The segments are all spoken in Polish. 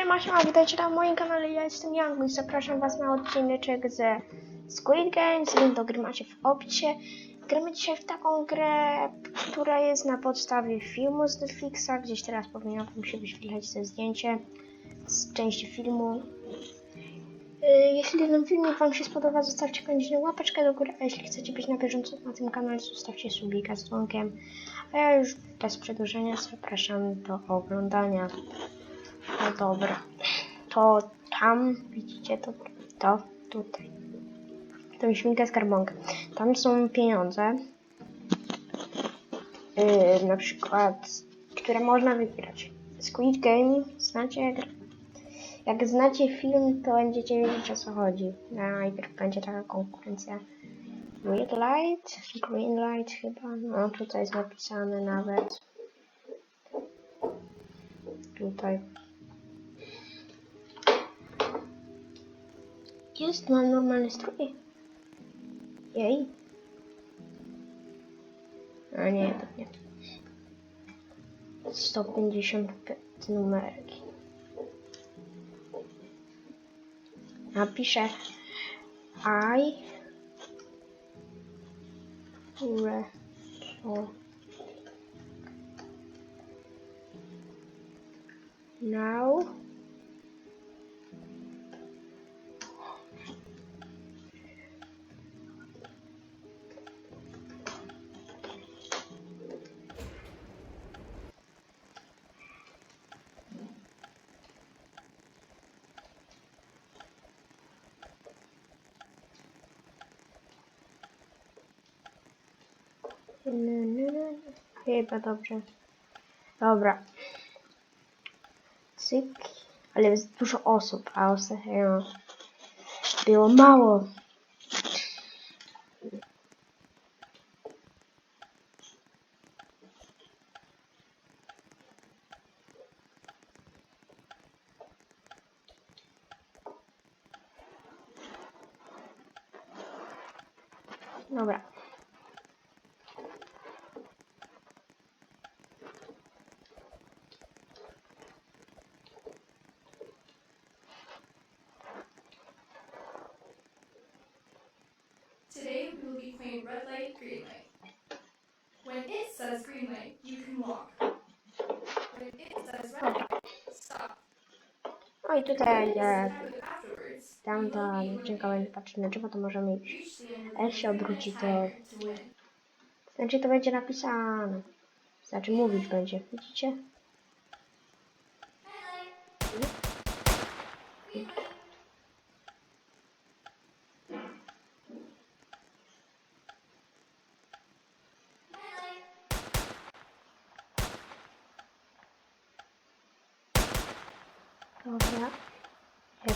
Siema, siema, witajcie na moim kanale, ja jestem Jangu i zapraszam was na odcineczek ze Squid Games, link do gry macie w opisie. Gramy dzisiaj w taką grę, która jest na podstawie filmu z Netflixa, gdzieś teraz powinno wam się wyświetlać te zdjęcie z części filmu. Yy, Jeśli ten filmik wam się spodoba, zostawcie koniecznie łapeczkę do góry, a jeśli chcecie być na bieżąco na tym kanale, zostawcie subika z dzwonkiem. A ja już bez przedłużenia zapraszam do oglądania. No dobra. To tam, widzicie, to, to tutaj. Tą świnkę skarbonkę. Tam są pieniądze. Yy, na przykład, które można wygrać. Squid Game, znacie grę? Jak znacie film, to będziecie wiedzieć o co chodzi. Najpierw będzie taka konkurencja. Red light, green light chyba. No tutaj jest napisane nawet. Tutaj. Jest, mam normalny strój. Jej. A nie, to nie. 155 numerki. Napiszę I now Chyba dobrze. Dobra. Cyk. Ale jest dużo osób, a ostatnio było mało. Dobra. Today we will be playing red light, green light. When it says green light, you can walk. When it says red light, stop. No i tutaj When it jak says red afterwards, tam you ta will be dziewczynka będzie patrzeć na drzewo, to możemy iść. jak się obróci, to... Znaczy to będzie napisane. Znaczy mówić będzie, widzicie? Dobra.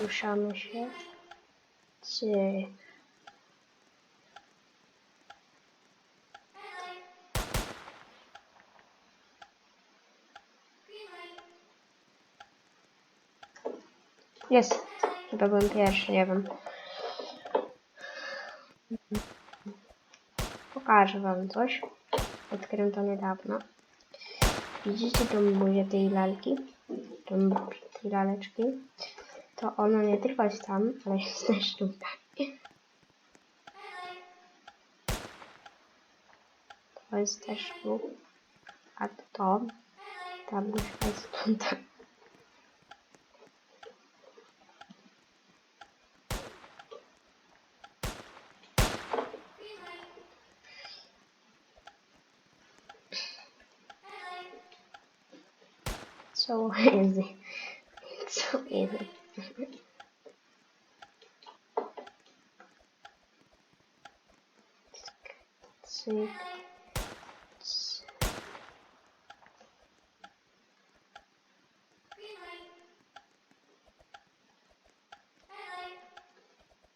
Ruszamy się. Cyk. Jest. Chyba byłem pierwszy, nie wiem. Pokażę wam coś. Odkryłem to niedawno. Widzicie tą buzię tej lalki? Tą tej laleczki? To ona nie tylko jest tam, ale jest też tutaj. To jest też tu. A to, ta buźka jest tutaj.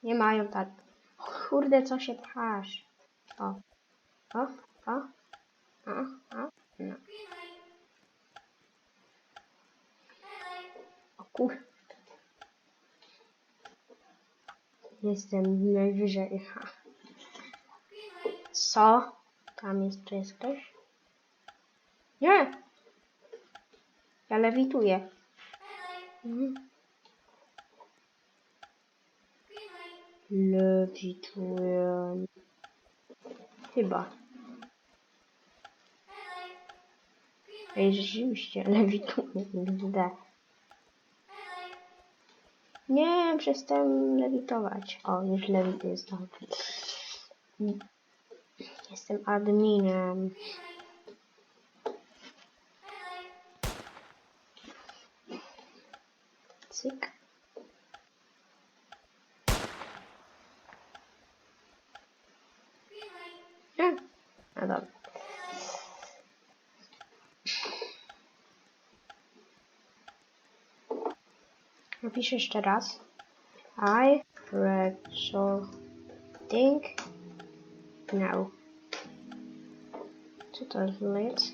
Nie mają tak. Kurde, co się pchasz? O. O, o. O, o. No. O. Jestem najwyżej. Ha. Co? Tam jeszcze jest ktoś? Nie! Ja lewituję. Mhm. Green light. Lewituję. Chyba. Ej, rzeczywiście, lewituję. Nie, przestałem lewitować. O, już lewituję znowu. Jestem adminem. Cyk. Jeszcze raz. I read something now. Co to jest?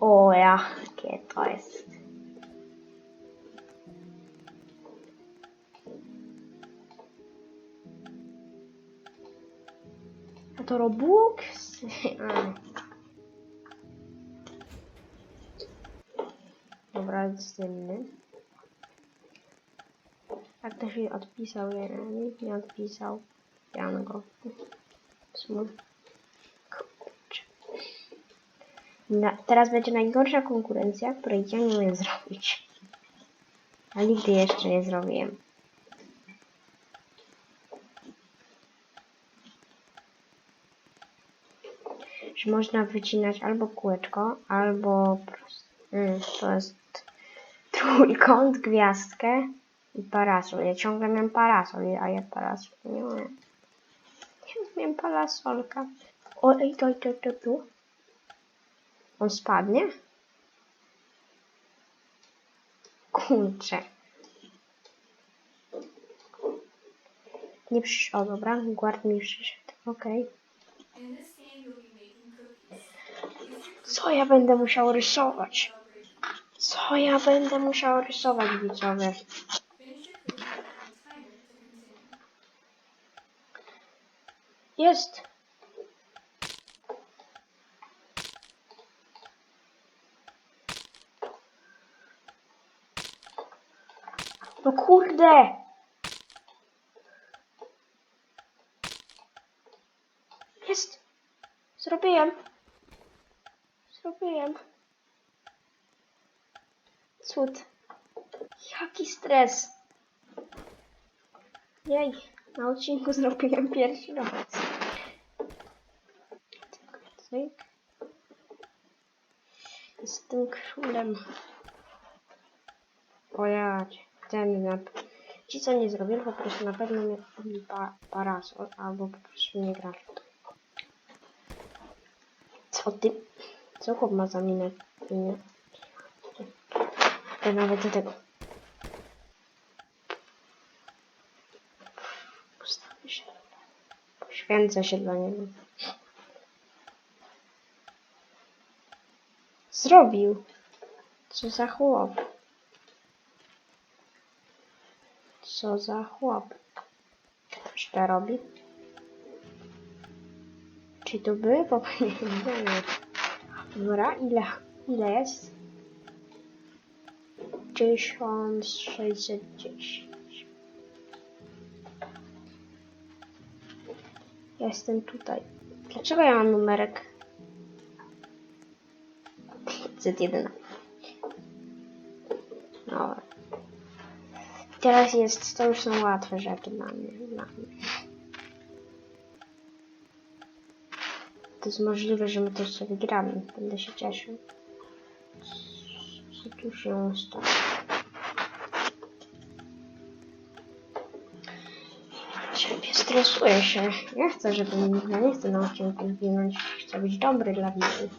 O, jakie to jest. To Robux? A. Dobra, następny. Jak to się odpisał, nie, nikt nie odpisał. Ja go. Na, teraz będzie najgorsza konkurencja, której ja nie umiem zrobić. A nigdy jeszcze nie zrobiłem. Można wycinać albo kółeczko, albo prost... mm, to jest trójkąt, gwiazdkę i parasol. Ja ciągle miałem parasol, a ja parasol nie mam. Ja miałem parasolka. O, ej, to, to, to, tu. On spadnie? Kurczę. Nie przyszedł. O, dobra, guard mi przyszedł. Okej. In Co ja będę musiał rysować? Co ja będę musiał rysować, widzowie? Jest! No kurde! Jest! Zrobiłem! Zrobiłem! Cud. Jaki stres! Jej, na odcinku zrobiłem pierwszy raz. Cyk, cyk. Jestem królem. Ojać, ten na... Ci co nie zrobili, po prostu na pewno mieli pa, parasol, albo po prostu nie to. Co ty? Co chłop ma za minę? minę? To nawet do tego. Się. Poświęcę się dla niego. Zrobił. Co za chłop. Co za chłop. Coś to robi? Czy to by? Bo nie wiem. Dobra, ile, ile jest? 1610. Ja jestem tutaj. Dlaczego ja mam numerek? 501. No. Teraz jest, to już są łatwe rzeczy dla mnie. Dla mnie. To jest możliwe, że my to jeszcze wygramy. Będę się cieszył. Co tu się stało? Ciebie stresuję się. Ja chcę, żeby ja nie chcę na odcinku zginąć. Chcę być dobry dla widzów.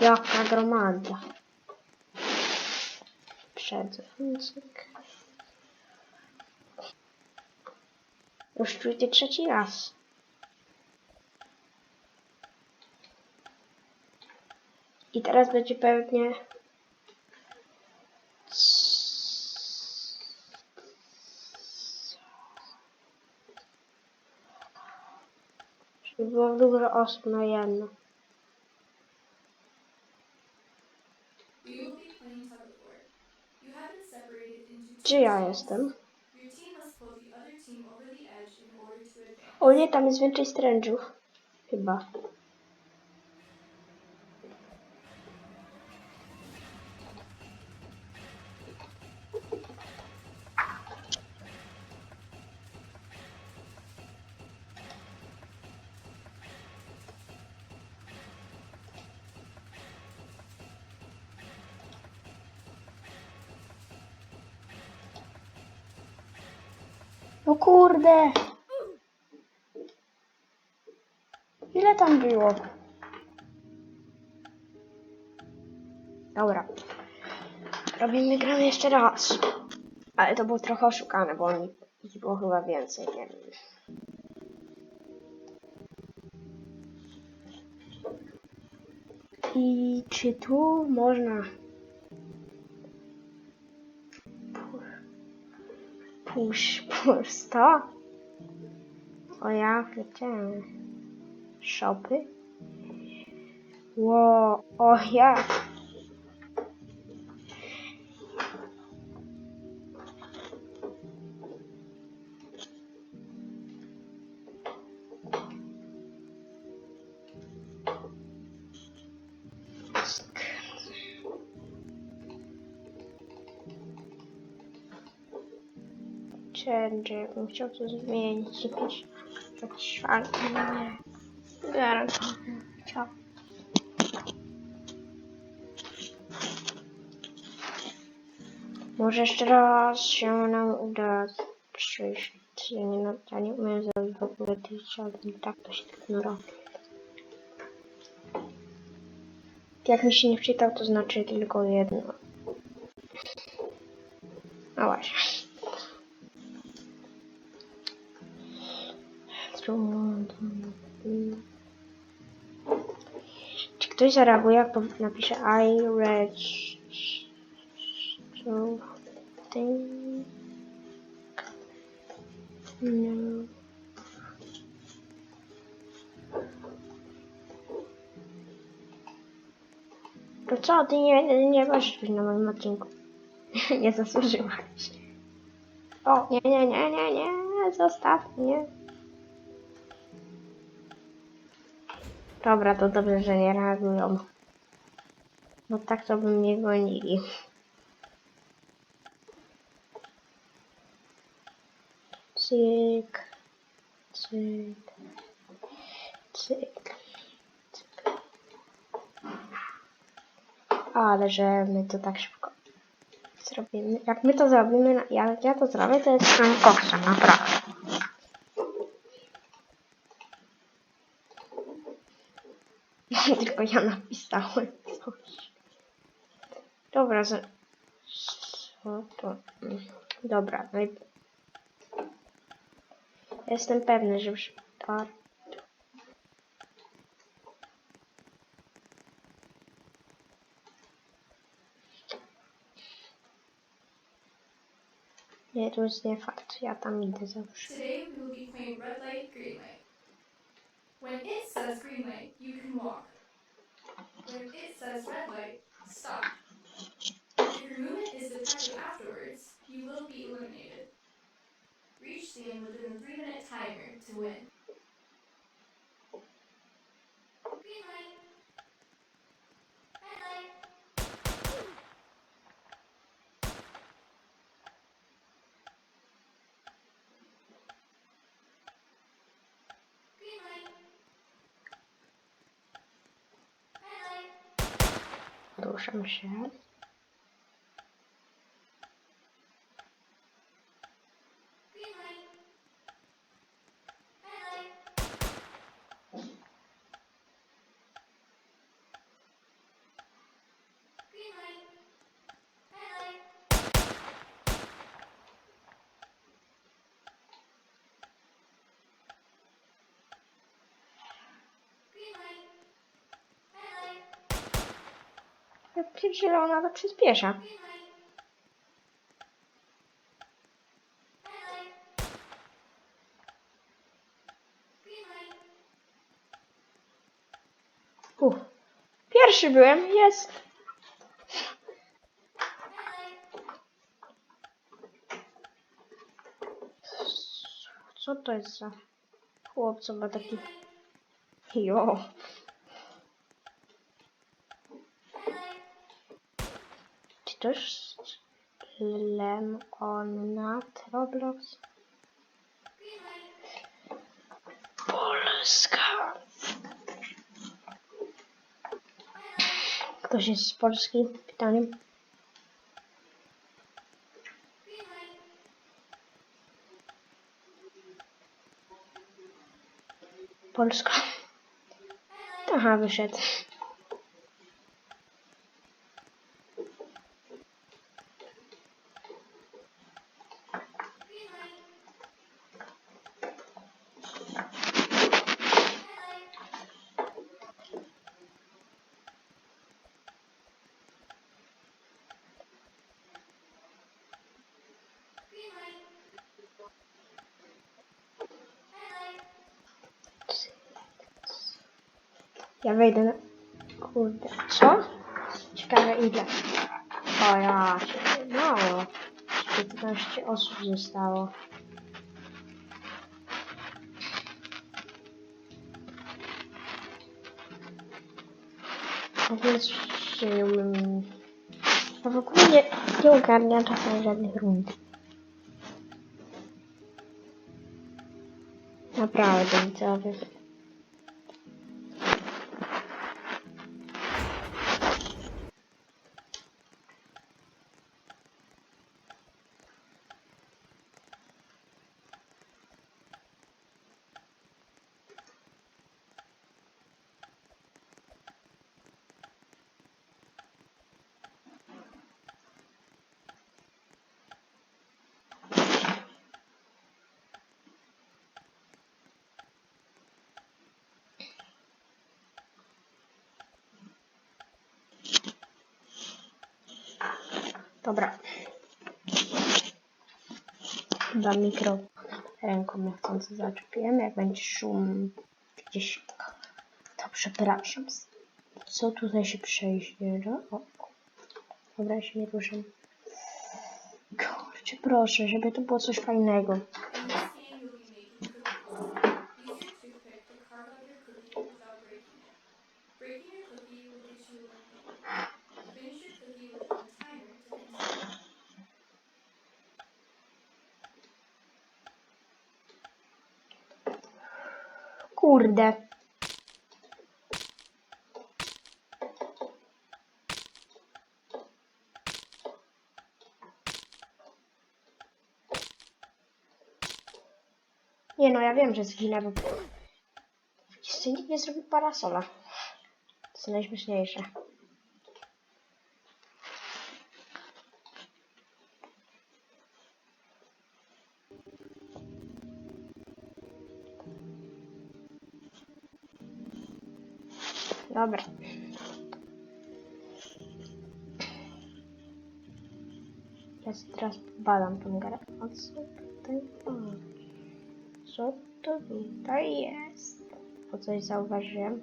Jaka gromada. Przed. Cyk. Już czujcie trzeci raz. I teraz będzie pewnie... Żeby było dużo osób na jedno. Order to advance. O nie, tam jest więcej strężów. Chyba. No kurde! Ile tam było? Dobra. Robimy grę jeszcze raz. Ale to było trochę oszukane, bo oni- ich było chyba więcej, nie wiem. I czy tu można push, push 100? O ja wiedziałem. Shopy? Ło, o ja. Jakbym chciał to zmienić. Jakieś, jakieś szwanki, nie. Biorę to. Chciał. Może jeszcze raz się nam uda przyjść. Nie, no- ja nie umiem zrobić w ogóle tych ciągni. Tak to się tak robi. Jak mi się nie wczytał, to znaczy tylko jedno. No właśnie. Czy ktoś zareaguje, jak napisze I read something? No. To co, ty nie, nie możesz być na moim odcinku. nie zasłużyłaś. O, nie, nie, nie, nie, nie, zostaw mnie. Dobra, to dobrze, że nie reagują. Bo tak to by mnie gonili. Cyk, cyk, cyk, cyk. Ale że my to tak szybko zrobimy. Jak my to zrobimy, jak ja to zrobię, to jest koksem, naprawdę. Tylko ja napisałem coś. Dobra, za... Co to? Dobra, no i... Jestem pewny, że par- Nie, to jest nie fakt. Ja tam idę zawsze. Says red light, stop. If your movement is detected afterwards, you will be eliminated. Reach the end within three minute timer to win. Light. Ruszam się. Green light. Red light. Green light. Red light. Ja pierdzielę, to przyspiesza. Uff. Pierwszy byłem, jest. Co to jest za chłop, ma taki... Jo. Red light. Jest Lemonat Roblox? Polska. Ktoś jest z Polski? Pytanie. Polska. Aha, wyszedł. Green light. Red light. Green light. Red light. Ja wejdę na... Kurde. Co? Ciekawe ile. O ja się mało. 15 osób zostało. W ogóle się. Ja w ogóle nie, nie ogarniam czasem żadnych rund. Naprawdę, widzowie. Dobra. Chyba mikro ręką niechcący zaczepiłem. Jak będzie szum gdzieś, to przepraszam. Co tutaj się przejść dzieje? O. Dobra, ja się nie ruszam. Kurczę, proszę, żeby to było coś fajnego. In Kurde. Nie no, ja wiem, że zginę, bo... Jeszcze nikt nie zrobił parasola. To jest najśmieszniejsze. Dobra. Ja teraz badam tą grę. O co tutaj? Co to tutaj jest? O coś zauważyłem.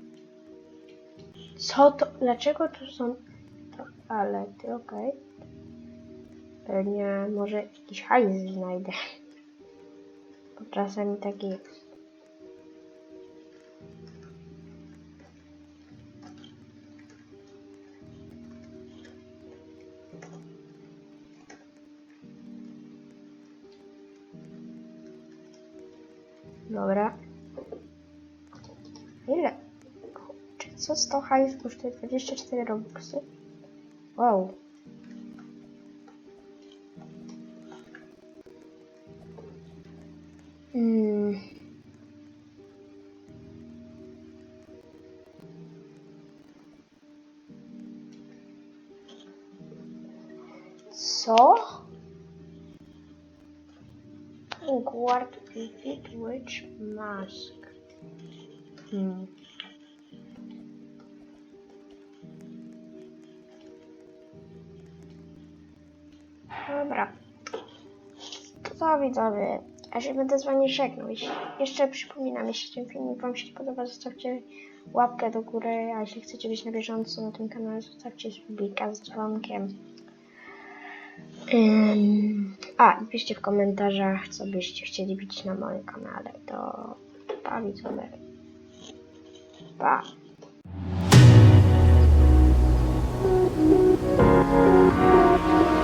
Co to? Dlaczego tu są toalety? Okej. Pewnie może jakiś hajs znajdę. Bo czasami tak jest. Dobra. Ile? Kurczę, co 100 hajs kosztuje 24 robuxy? Wow. rzecz. Maskr. Hmm. Dobra. To widzowie. Ja się będę z wami żegnał. Jeszcze przypominam, jeśli ten film wam się podoba, zostawcie łapkę do góry, a jeśli chcecie być na bieżąco na tym kanale, zostawcie subika z dzwonkiem. A, piszcie w komentarzach, co byście chcieli widzieć na moim kanale. To pa widzowie. Pa.